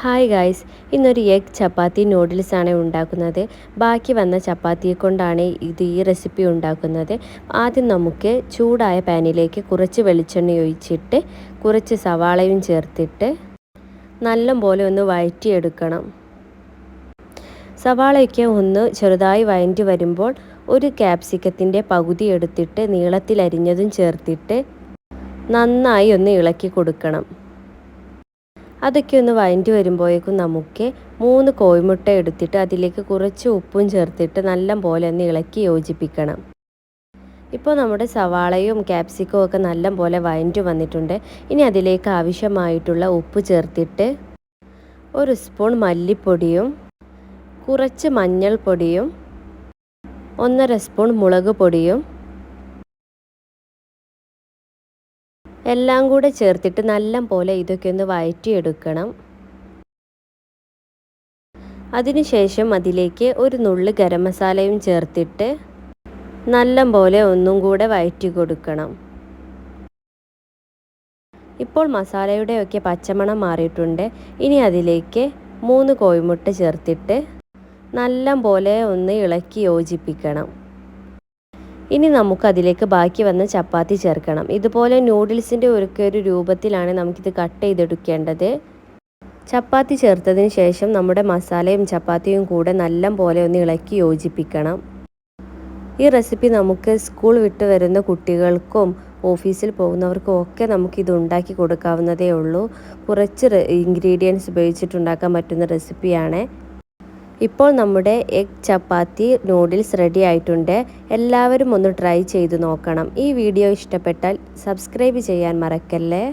Hi guys ഇന്നൊരു egg ചപ്പാത്തി നൂഡിൽസാണ് ഉണ്ടാക്കുന്നത്. ബാക്കി വന്ന ചപ്പാത്തിയെ കൊണ്ടാണ് ഇത് ഈ റെസിപ്പി ഉണ്ടാക്കുന്നത്. ആദ്യം നമുക്ക് ചൂടായ പാനിലേക്ക് കുറച്ച് വെളിച്ചെണ്ണ ഒഴിച്ചിട്ട് കുറച്ച് സവാളയും ചേർത്തിട്ട് നല്ലപോലെ ഒന്ന് വഴറ്റിയെടുക്കണം. സവാളയൊക്കെ ഒന്ന് ചെറുതായി വഴറ്റി വരുമ്പോൾ ഒരു ക്യാപ്സിക്കത്തിന്റെ പകുതി എടുത്തിട്ട് നീളത്തിലരിഞ്ഞതും ചേർത്തിട്ട് നന്നായി ഒന്ന് ഇളക്കി കൊടുക്കണം. അതൊക്കെ ഒന്ന് വഴണ്ടി വരുമ്പോഴേക്കും നമുക്ക് മൂന്ന് കോഴിമുട്ട എടുത്തിട്ട് അതിലേക്ക് കുറച്ച് ഉപ്പും ചേർത്തിട്ട് നല്ല പോലെ ഒന്ന് ഇളക്കി യോജിപ്പിക്കണം. ഇപ്പോൾ നമ്മുടെ സവാളയും ക്യാപ്സിക്കവും ഒക്കെ നല്ല പോലെ വഴണ്ടി വന്നിട്ടുണ്ട്. ഇനി അതിലേക്ക് ആവശ്യമായിട്ടുള്ള ഉപ്പ് ചേർത്തിട്ട് ഒരു സ്പൂൺ മല്ലിപ്പൊടിയും കുറച്ച് മഞ്ഞൾപ്പൊടിയും ഒന്നര സ്പൂൺ മുളക് പൊടിയും എല്ലാം കൂടെ ചേർത്തിട്ട് നല്ല പോലെ ഇതൊക്കെ ഒന്ന് വഴറ്റിയെടുക്കണം അതിനുശേഷം അതിലേക്ക് ഒരു നുള്ളി ഗരം മസാലയും ചേർത്തിട്ട് നല്ല പോലെ ഒന്നും കൂടെ വഴറ്റി കൊടുക്കണം. ഇപ്പോൾ മസാലയുടെ ഒക്കെ പച്ചമണം മാറിയിട്ടുണ്ട്. ഇനി അതിലേക്ക് മൂന്ന് കോഴിമുട്ട ചേർത്തിട്ട് നല്ല പോലെ ഒന്ന് ഇളക്കി യോജിപ്പിക്കണം. ഇനി നമുക്ക് അതിലേക്ക് ബാക്കി വന്ന ചപ്പാത്തി ചേർക്കണം. ഇതുപോലെ നൂഡിൽസിന്റെ ഒരുക്കെ ഒരു രൂപത്തിലാണ് നമുക്കിത് കട്ട് ചെയ്തെടുക്കേണ്ടത്. ചപ്പാത്തി ചേർത്തതിന് ശേഷം നമ്മുടെ മസാലയും ചപ്പാത്തിയും കൂടെ നല്ല പോലെ ഒന്ന് ഇളക്കി യോജിപ്പിക്കണം. ഈ റെസിപ്പി നമുക്ക് സ്കൂൾ വിട്ട് വരുന്ന കുട്ടികൾക്കും ഓഫീസിൽ പോകുന്നവർക്കും ഒക്കെ നമുക്കിത് ഉണ്ടാക്കി കൊടുക്കാവുന്നതേ ഉള്ളൂ. കുറച്ച് ഇൻഗ്രീഡിയൻസ് ഉപയോഗിച്ചിട്ടുണ്ടാക്കാൻ പറ്റുന്ന റെസിപ്പിയാണ്. ഇപ്പോൾ നമ്മുടെ എഗ് ചപ്പാത്തി നൂഡിൽസ് റെഡി ആയിട്ടുണ്ട്. എല്ലാവരും ഒന്ന് ട്രൈ ചെയ്ത് നോക്കണം. ഈ വീഡിയോ ഇഷ്ടപ്പെട്ടാൽ സബ്സ്ക്രൈബ് ചെയ്യാൻ മറക്കല്ലേ?